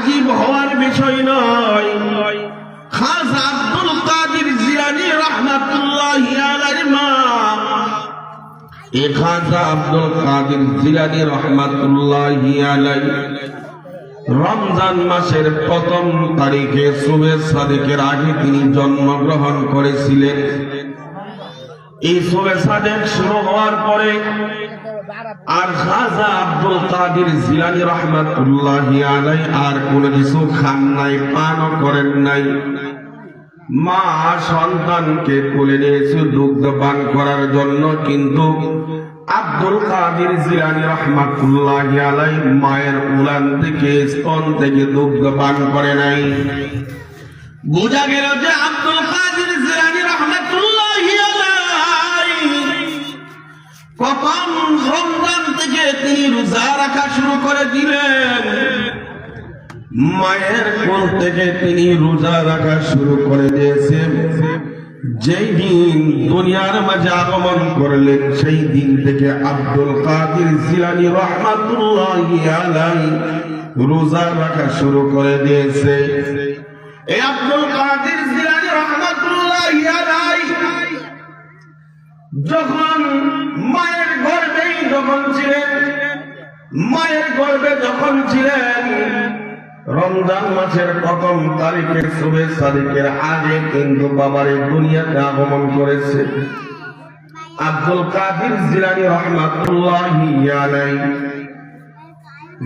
আজীব হওয়ার বিষয় নয়। আব্দুল কাদের রহমাতুল্লাহ মা। এ খাজা আব্দুল কাদের জিলানি রমজান মাসের প্রথম তারিখে সুবে সাদেকের আগে তিনি জন্মগ্রহণ করেছিলেন। এই সুবে সাদেক শুরু হওয়ার পরে আর খাজা আব্দুল কাদের জিলানি আর কিছু খান নাই করেন নাই। মা সন্তানকে কোলে নিয়েছে দুগ্ধ পান করার জন্য, কিন্তু আব্দুল কাদের জিলানি রহমাতুল্লাহ আলাই মায়ের উলান থেকে, স্তন থেকে দুগ্ধ পান করে নাই। বোঝা গেল যে আব্দুল কাদের জিলানি কখন রমজান থেকে তিনি রোজা রাখা শুরু করে দিলেন। মায়ের কোল থেকে তিনি রোজা রাখা শুরু করে দিয়েছেন। যেই দিন দুনিয়ার মাঝে আগমন করলেন, সেই দিন থেকে আব্দুল কাদির জিলানি রহমাতুল্লাহ রোজা রাখা শুরু করে দিয়েছে। এই আব্দুল কাদির জিলানি রহমাতুল্লাহ যখন মায়ের গর্ভেই যখন ছিলেন, মায়ের গর্ভে যখন ছিলেন, রমজান মাসের প্রথম তারিখের শুভে তারিখের আগে কিন্তু বাবার এই দুনিয়াতে আগমন করেছে। আব্দুল কাদির জিলানি রহমাতুল্লাহ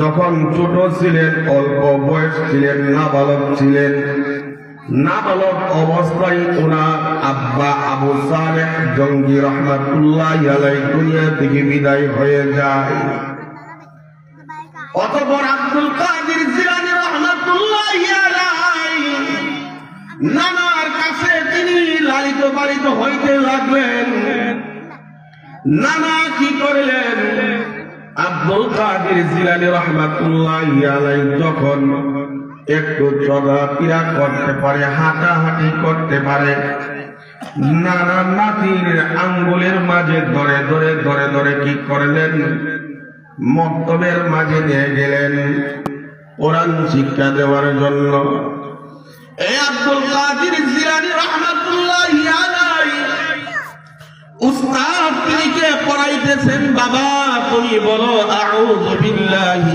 যখন ছোট ছিলেন, অল্প বয়স ছিলেন, নাবালক ছিলেন নাবালক অবস্থায় ওনার আব্বা আবু সালেহ জঙ্গি রহমাতুল্লাহ দুনিয়া থেকে বিদায় হয়ে যায়। অতপর আব্দুল কাদির জিলানি রহমাতুল্লাহ নানার কাছে তিনি লালিত পালিত হইতে লাগলেন। নানা কি করলেন? আব্দুল কাদির জিলানি রহমাতুল্লাহ যখন একটু চলাফেরা করতে পারে, হাঁটাহাঁটি করতে পারে। নানা নাতির আঙ্গুলের মাঝে ধরে ধরে ধরে ধরে কি করলেন? মক্তবের মাঝে নিয়ে গেলেন কোরআন শিক্ষা দেওয়ার জন্য। পড়াইতেছেন? বাবা, তুমি বলো, আউযু বিল্লাহি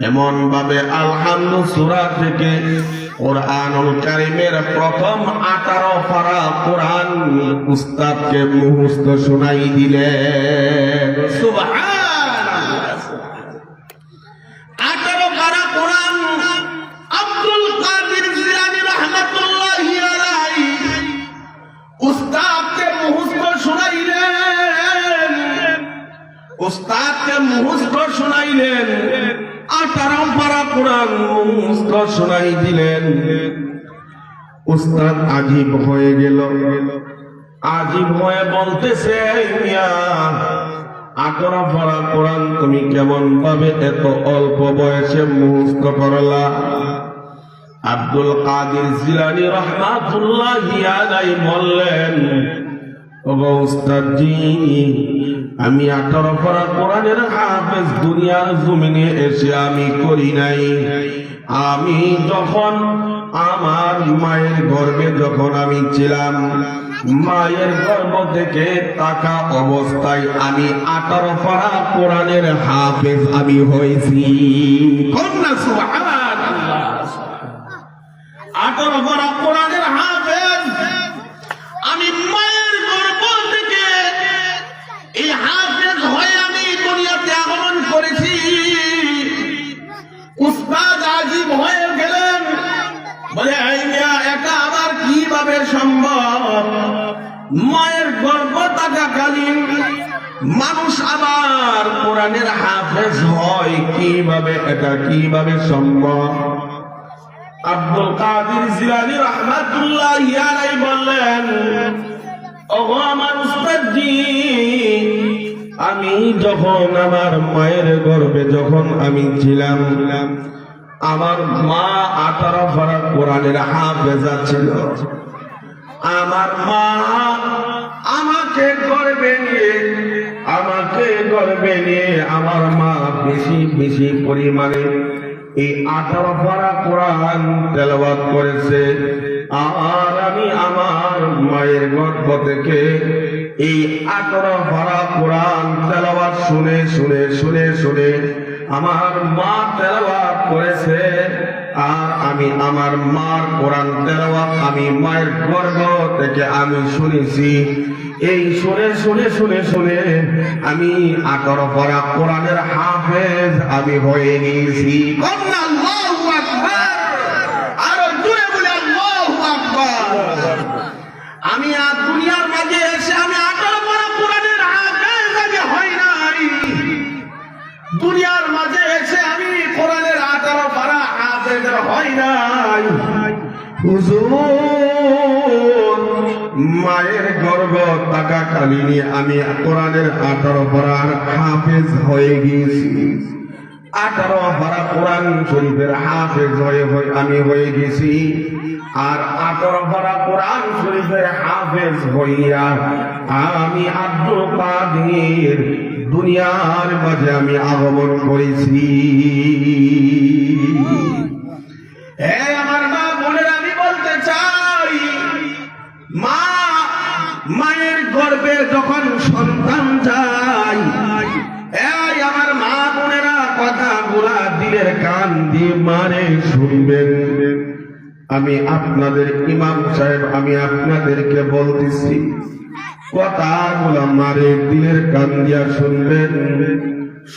এমন ভাবে আলহামদু সূরা থেকে কোরআনুল কারিমের প্রথম 18 পারা কোরআন উস্তাদকে মুহূর্ত শোনাই দিলেন। সুবহানাল্লাহ উস্তাদকে মুখস্থ শোনাইলেন শোনাই দিলেন। উস্তাদ হয়ে গেল। আজীব হয়ে বলতেছে আটরা পড়া কোরআন তুমি কেমন ভাবে এত অল্প বয়সে মুখস্থ করলা। আব্দুল কাদির জিলানি রহমাতুল্লাহ বললেন, ওগো উস্তাদজি আমি আঠারো পড়া কোরআনের হাফেজ দুনিয়ার জমিনে এসে আমি করি নাই। আমি যখন আমার মায়ের গর্ভে যখন আমি ছিলাম, মায়ের গর্ভ থেকে টাকা অবস্থায় আমি আঠারো পারা কোরআনের হাফেজ আমি হয়েছি। আঠারো পারা কোরআনের হাফেজ হয় কীভাবে, এটা কীভাবে সম্ভব? আব্দুল কাদের জিলানি রহমাতুল্লাহ ইয়ালাই বললেন, ওগো আমার উস্তাদজি, আমি যখন আমার মায়ের গর্ভে যখন আমি ছিলাম, আমার মা আঠারো ভরা কোরআনের হাফেজা ছিল। আমার মা আমাকে গর্বে নিয়ে, আমাকে গর্বে নিয়ে আমার মা বেশি বেশি পরিমাণে এই আঠারো পারা কোরআন তেলাওয়াত করেছে। আর আমি আমার মায়ের গর্ভ থেকে এই আঠারো পারা কোরআন তেলাওয়াত শুনে শুনে শুনে শুনে আমার মা তেলাওয়াত করেছে। আর আমি আমার মার কোরআন তেলাওয়াত, আমি মায়ের গর্ব থেকে আমি শুনেছি। এই শুনে শুনে শুনে শুনে আমি আঠারো পারা কোরআনের হাফেজ আমি হয়ে আকবার। আমি আর দুনিয়ার মাঝে এসে আমি দুনিয়ার মাঝে এসে আমি কোরআনের আঠারো পারা হাফেজের হয় নাই। হুজুর, মায়ের গর্ব টাকা কালিনী আমি কোরআনের আঠারো পারার হাফেজ হয়ে গিয়েছি। আঠারো পারা কোরআন শরীফের হাফেজ হয়ে হয়ে আমি হয়ে গেছি আর আঠারো পারা কোরআন শরীফের হাফেজ হইয়া আমি আব্দুল কাদের দুনিয়ার মাঝে আমি আগমন করেছি। এই আমার মা বোনের, আমি বলতে চাই, মা, মায়ের গর্ভে যখন সন্তান যায়, এই আমার মা বোনেরা কথা গুলা দিলের কান দিয়ে মারে শুনবেন। আমি আপনাদের ইমাম সাহেব, আমি আপনাদেরকে বলতেছি, কথাগুলো মারে দিলের কান দিয়া শুনবেন।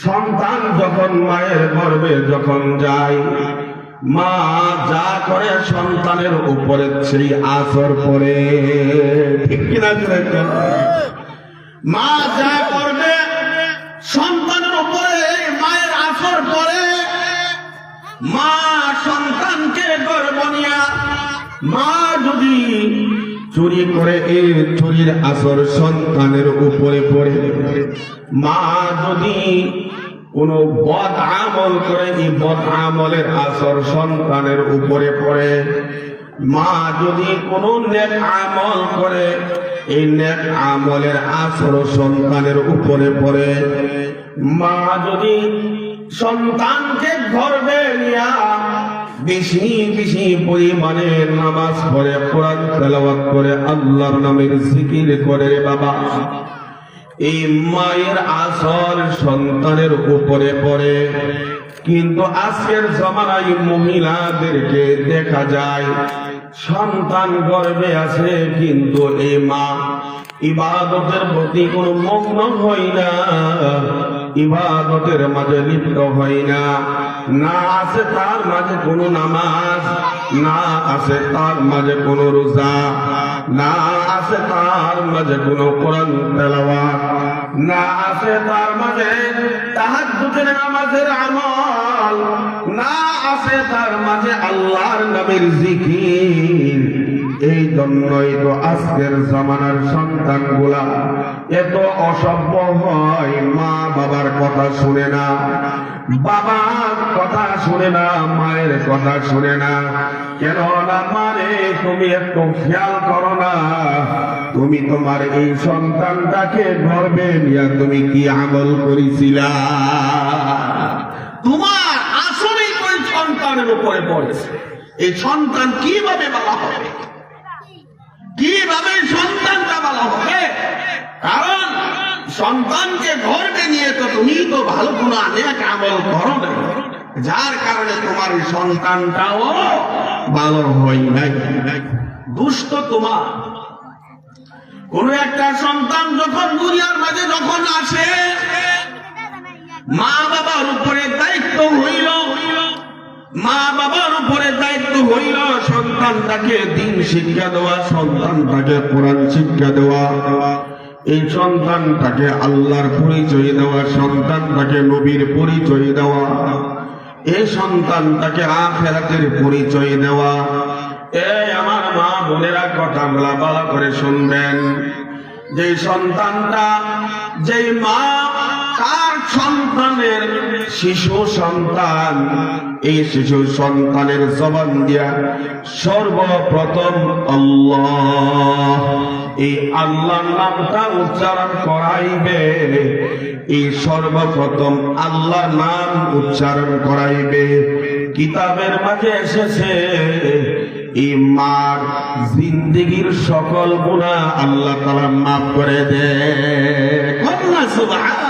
সন্তান যখন মায়ের গর্ভে যখন যায় মা যা করে সন্তানের উপরে সেই আসর পরে ঠিক কিনা মা যা করবে সন্তানের উপরে, মায়ের আসর পরে মা সন্তানকে গর্ব নিয়া মা যদি চুরি করে এই চুরির আসর সন্তানের উপরে পড়ে, মা যদি কোন বদ আমল করে এই বদ আমলের আসর সন্তানের উপরে পড়ে। মা যদি কোন নেক আমল করে, এই নেক আমলের আসর সন্তানের উপরে পড়ে। মা যদি সন্তানকে গর্বে নিয়া বেশি বেশি পরিমাণে নামাজ পড়ে, কোরআন তেলাওয়াত করে, আল্লাহর নামের জিকির করে বাবা। এই মায়ের আসর সন্তানের উপরে পড়ে। কিন্তু আজকের জমানায় মহিলাদেরকে দেখা যায়, সন্তান গর্বে আছে, কিন্তু এই মা ইবাদতের প্রতি কোনো মগ্ন হয় না, ইবাদতের মাঝে লিপ্ত হয় না। না আছে তার মাঝে কোনো নামাজ, না আছে তার মাঝে কোনো রোজা, না আছে তার মাঝে কোনো কোরআন তেলাওয়াত, না আছে তার মাঝে তাহার তাহাজ্জুদের নামাজের আমল, না আছে তার মাঝে আল্লাহর নামের জিকির। এই জন্যই তো আজকের জামানার সন্তানগুলা এত অসভ্য হয়। মা বাবার কথা শুনে না, বাবার কথা শুনে না, মায়ের কথা শুনে না। কেন না মারে, তুমি একটু খেয়াল করো না, তুমি তোমার এই সন্তানটাকে গর্বে নিয়ে তুমি কি আমল করেছিলা? তোমার আসলেই ওই সন্তানের উপরে পড়েছে। এই সন্তান কীভাবে বলা হবে? কীভাবে সন্তানটা বলা হবে? কারণ সন্তানকে গর্বে নিয়ে তো তুমি তো ভালো কোনো অনেক আমল করো যার কারণে তোমার সন্তানটাও ভালো হয় নাই। দুষ্ট তোমার। কোন একটা সন্তান যখন দুনিয়ার মাঝে যখন আসে মা বাবার উপরে দায়িত্ব হইল। মা বাবার উপরে হইল সন্তানটাকে দিন শিক্ষা দেওয়া, সন্তানটাকে কোরআন শিক্ষা দেওয়া। এই সন্তানটাকে আল্লাহর পরিচয় দেওয়া, সন্তানটাকে নবীর পরিচয় দেওয়া। এই সন্তানটাকে আখেরাতের পরিচয় দেওয়া। এই আমার মা বোনেরা কথাগুলা ভালো করে শুনবেন। যে সন্তানটা, যেই মা তার সন্তানের শিশু সন্তান। এই শিশু সন্তানের জবান দিয়া সর্বপ্রথম আল্লাহ এই আল্লাহর নামটা উচ্চারণ করাইবে। এই সর্বপ্রথম আল্লাহর নাম উচ্চারণ করাইবে। কিতাবের মাঝে এসেছে, এই মার জিন্দিগির সকল গুণা আল্লাহ তালা মাফ করে দে কন্যা সুবহানাল্লাহ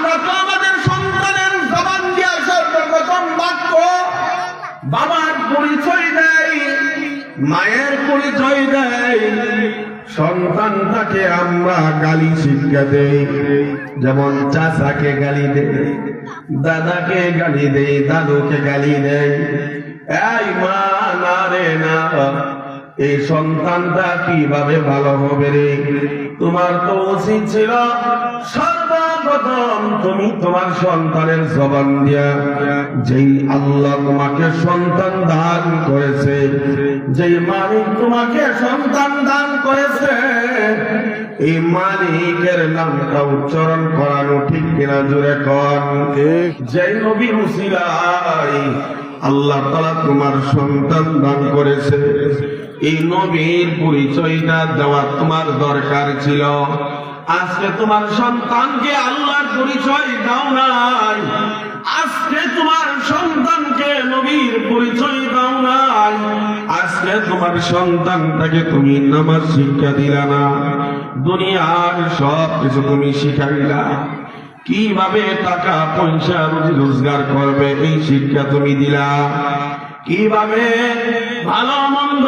আমরা তো আমাদের পরিচয় দেয়, মায়ের পরিচয় সন্তানটাকে আমরা গালি শিক্ষা দেই, যেমন চাচাকে গালি দেই, দাদাকে গালি দেই, দাদুকে গালি দেই। এই মা, না রে, না, এই সন্তানটা কীভাবে ভালো হবে রে? তোমার তো উচিত ছিল সর্বপ্রথম। তুমি তোমার সন্তানের জবান দিয়া যেই আল্লাহ তোমাকে সন্তান দান করেছে যেই মালিক তোমাকে সন্তান দান করেছে এই মালিকের নামটা উচ্চারণ করানো ঠিক কিনা জোরে কন। যেই নবী মুসিলাই আল্লাহ তালা তোমার সন্তান দান করেছে এই নবীর পরিচয়টা দেওয়া তোমার দরকার ছিল। আজকে তোমার সন্তানকে আল্লাহর পরিচয় দাও নাই। আজকে তোমার সন্তানকে নবীর পরিচয় দাও নাই। আজকে তোমার সন্তানটাকে তুমি নামাজ শিক্ষা দিলা না। দুনিয়ার সব কিছু তুমি শিখাইলা। কীভাবে টাকা, পয়সা, রুজি, রোজগার করবে, এই শিক্ষা তুমি দিলা। কীভাবে ভালো, মন্দ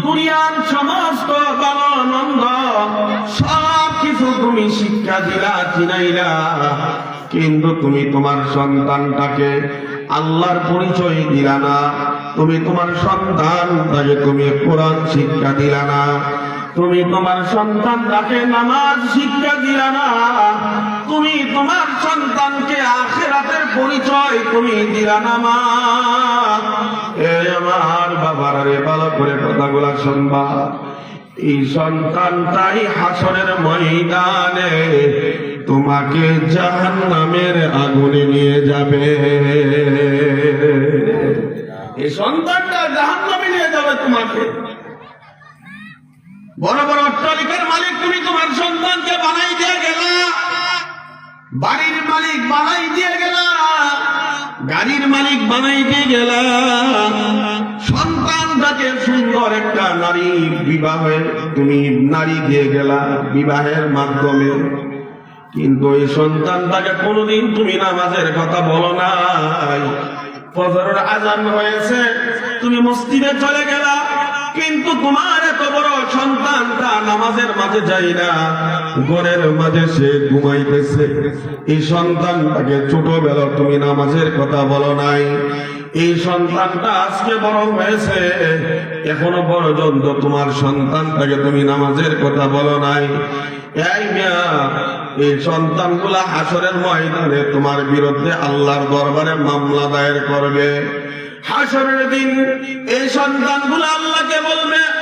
দুনিয়ার সমস্ত মন্দ সব কিছু তুমি শিক্ষা দিলা, চিনাইলা। কিন্তু তুমি তোমার সন্তানটাকে আল্লাহর পরিচয় দিলা না। তুমি তোমার সন্তানটাকে তুমি কোরআন শিক্ষা দিলা না। তুমি তোমার সন্তানটাকে নামাজ শিক্ষা দিলা না। তুমি তোমার সন্তানকে আখেরাতের পরিচয় তুমি দিলা না, মা। এ আমার বাবার রে ভালো করে কথাগুলা শুনবা। এই সন্তানটাই হাসনের ময়দানে তোমাকে জাহান নামের আগুনে নিয়ে যাবে। এই সন্তানটা জাহান নামে নিয়ে যাবে তোমাকে। বড় বড় অট্টালিকার মালিক তুমি তোমার সন্তানকে বানাই দিয়ে গেলা। বাড়ির মালিক বানাই দিয়ে গেলা। গাড়ির মালিক বানাই দিয়ে গেলা। সুন্দর একটা নারী তুমি নারী দিয়ে গেলা বিবাহের মাধ্যমে। কিন্তু এই সন্তানটাকে কোনোদিন তুমি নামাজের কথা বলো নাই। আজান হয়েছে, তুমি মসজিদে চলে গেলা, কিন্তু তোমার নামাজের ছোটবেলা তুমি নামাজের কথা বলো নাই। এই সন্তানটা আজকে বড় হয়েছে। এখনও পর্যন্ত তোমার সন্তানটাকে তুমি নামাজের কথা বলো নাই। এই হাসরের ময়দানে তোমার বিরুদ্ধে আল্লাহর দরবারে মামলা দায়ের করবে। হাসরের দিন এই সন্তানগুলো আল্লাহকে বলবে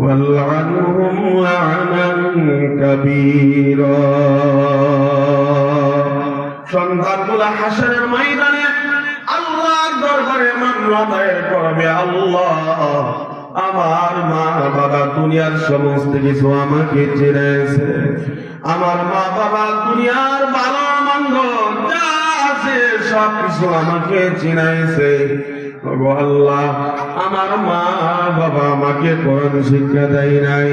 والعنهم لعنا كبيرا সন্তানগুলা হাসরের ময়দানে আল্লাহর দরবারে মামলা দায়ের করবে আল্লাহ আমার মা বাবা দুনিয়ার সমস্ত কিছু আমাকে চিনেছে আমার মা বাবা দুনিয়ার ভালো মন্দ যা আছে সব কিছু আমাকে চিনাইছে ওগো আল্লাহ। আমার মা বাবা আমাকে কোরআন শিক্ষা দেয় নাই,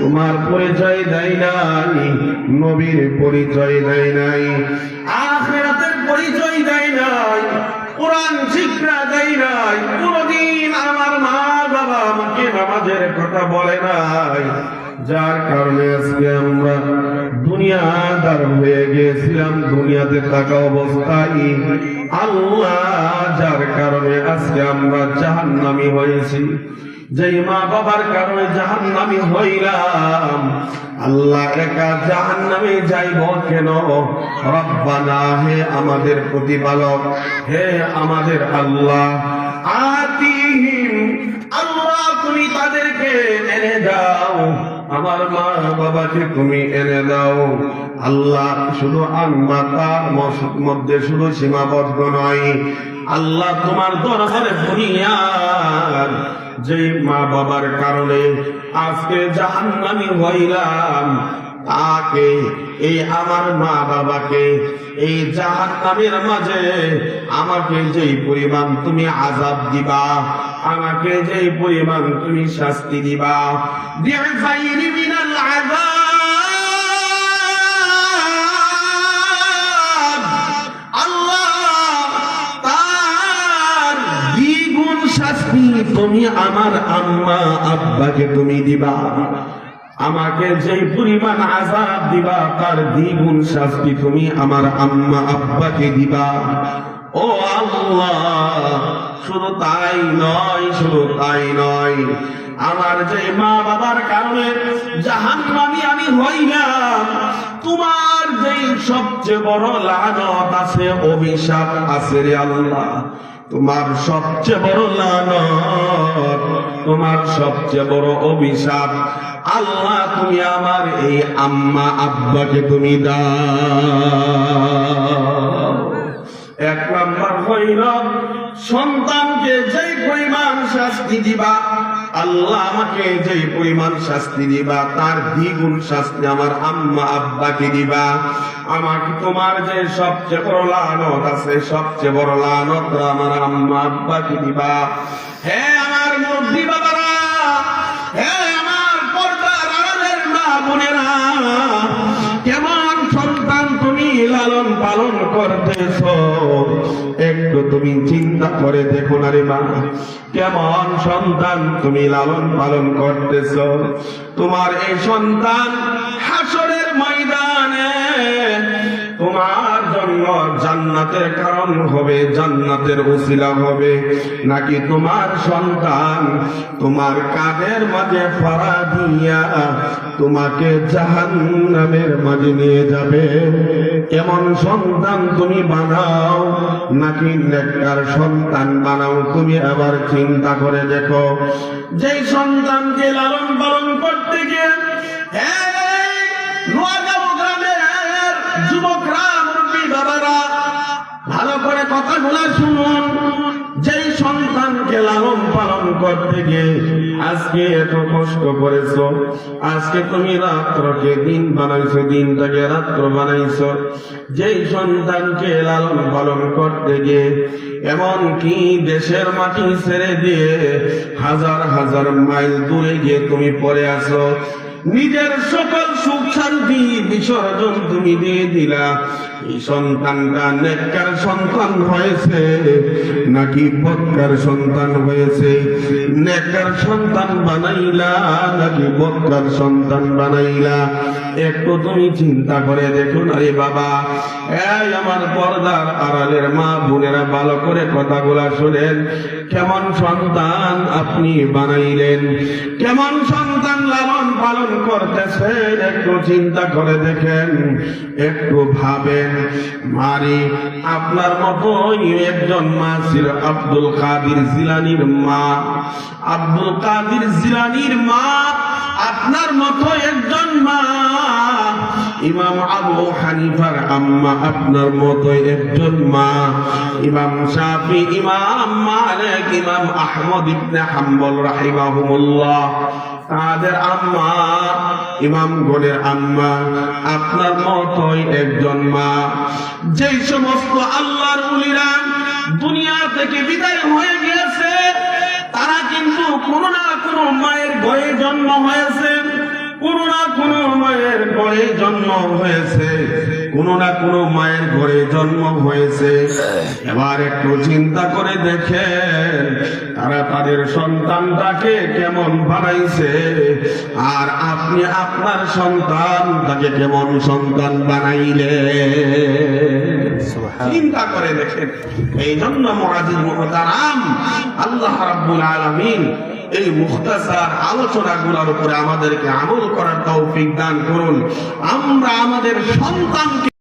তোমার পরিচয় দেয় নাই পরিচয় দেয় নাই, আখেরাতের পরিচয় দেয় নাই শিক্ষা দেয় নাই আমার মা বাবা আমাকে নামাজের কথা বলে নাই। যার কারণে আজকে আমরা দুনিয়াদার হয়ে গিয়েছিলাম, দুনিয়াতে থাকা অবস্থায়। আল্লাহ যার কারণে আজকে আমরা জাহান্নামী হয়েছি। যেই মা বাবার কারণে জাহান্নামী হইলাম, আল্লাহ একা জাহান্নামে যাইব কেন? রব্বানা, হে আমাদের প্রতিপালক, হে আমাদের আল্লাহ আতিহীন আল্লাহ তুমি তাদেরকে এনে দাও। আমার মা বাবাকে তুমি এনে দাও। আল্লাহ শুধু আমার তার মস- মধ্যে শুধু সীমাবদ্ধ নয়। আল্লাহ তোমার দরবারে ফরিয়াদ যে মা বাবার কারণে আজকে জাহান্নামি হইলাম। তাকে এই আমার মা বাবাকে এই মাঝে আমাকে যেই পরিমাণ তুমি আজাব দিবা, আমাকে যেই পরিমাণ তুমি শাস্তি দিবা তুমি আমার আম্মা আব্বাকে তুমি দিবা। আমাকে যে পরিমাণ আজাব দিবা, তার দ্বিগুণ শাস্তি তুমি আমার আম্মা আব্বাকে দিবা। ও আল্লাহ, শুধু তাই নয়, শুধু তাই নয়, আমার যে মা বাবার কারণে জাহান্নামি আমি হই না তোমার যে সবচেয়ে বড় লানত আছে, অভিশাপ আছে রে আল্লাহ। তোমার সবচেয়ে বড় লানত, তোমার সবচেয়ে বড় অভিশাপ। আল্লাহ, তুমি আমার এই আম্মা আব্বাকে তুমি দা এক নাম্বার হইল সন্তানকে যে পরিমাণ শাস্তি দিবা আল্লাহ আমাকে যে পরিমাণ শাস্তি দিবা, তার দ্বিগুণ শাস্তি আমার আম্মা আব্বাকে দিবা। আমাকে তোমার যে সবচেয়ে বড় লানত আছে, সবচেয়ে বড় লানত আমার আম্মা আব্বাকে দিবা। হে আমার মুরব্বী বাবারা, হে আমার পর্দার আড়ালের মা বোনেরা তুমি লালন পালন করতেছ। একটু তুমি চিন্তা করে দেখো না রে মা, কেমন সন্তান তুমি লালন পালন করতেছ। তোমার এই সন্তান হাসরের তোমার জান্নাতের কারণ হবে, জান্নাতের উসিলা হবে। নাকি তোমার সন্তান তোমার কাদের মাঝে ফাড়া দিয়া তোমাকে জাহান্নামের মাঝে নিয়ে যাবে? কেমন সন্তান তুমি বানাও, নাকি নেককার সন্তান বানাও, তুমি আবার চিন্তা করে দেখো। যেই সন্তানকে লালন পালন করতে গিয়ে কথাগুলো শুনুন যেই সন্তানকে লালন পালন করতে গিয়ে আজকে এত কষ্ট করেছ, আজকে তুমি রাত্রকে দিন বানাইছো, দিনটাকে রাত্র বানাইছো। যেই সন্তানকে লালন পালন করতে গিয়ে এমন কি দেশের মাটি ছেড়ে দিয়ে হাজার হাজার মাইল দূরে গিয়ে তুমি পড়ে আসো নিজের সকল সুখ শান্তি বিসর্জন তুমি দিয়ে দিলা। একটু তুমি চিন্তা করে দেখুন আরে বাবা। এই আমার পর্দার আড়ালের মা বোনেরা ভালো করে কথাগুলা শুনেন। কেমন সন্তান আপনি বানাইলেন? কেমন সন্তান লালন পালন করতেছেন? একটু চিন্তা করে দেখেন। একটু ভাবেন। মারি। আপনার মতো একজন মা ছিল আব্দুল কাদির জিলানির মা। আব্দুল কাদির জিলানির মা, আপনার মতো একজন মা। ইমাম আবু হানিফার আম্মা আপনার মতো একজন মা। ইমাম শাফি, ইমাম মালিক, ইমাম আহমদ ইবনে হাম্বল রাহিমাহুমুল্লাহ। তাদের আম্মা, ইমাম গণের আম্মা, আপনার মতোই একজন মা। যেই সমস্ত আল্লাহর উলিরা দুনিয়া থেকে বিদায় হয়ে গিয়েছে, তারা কিন্তু কোনো না কোনো মায়ের ঘরে জন্ম হয়েছে। কোনো মায়ের ঘরে জন্ম হয়েছে কোনো না কোনো মায়ের ঘরে জন্ম হয়েছে। এবার একটু চিন্তা করে দেখেন তারা তাদের সন্তানটাকে কেমন বানাইছে আর আপনি আপনার সন্তানটাকে কেমন সন্তান বানাইলে চিন্তা করে দেখেন এই জন্য মহাজির মহতারাম আল্লাহ রাব্বুল আলামিন এই মুখতাসার আলোচনাগুলোর উপরে আমাদেরকে আমল করার তৌফিক দান করুন। আমরা আমাদের সন্তানকে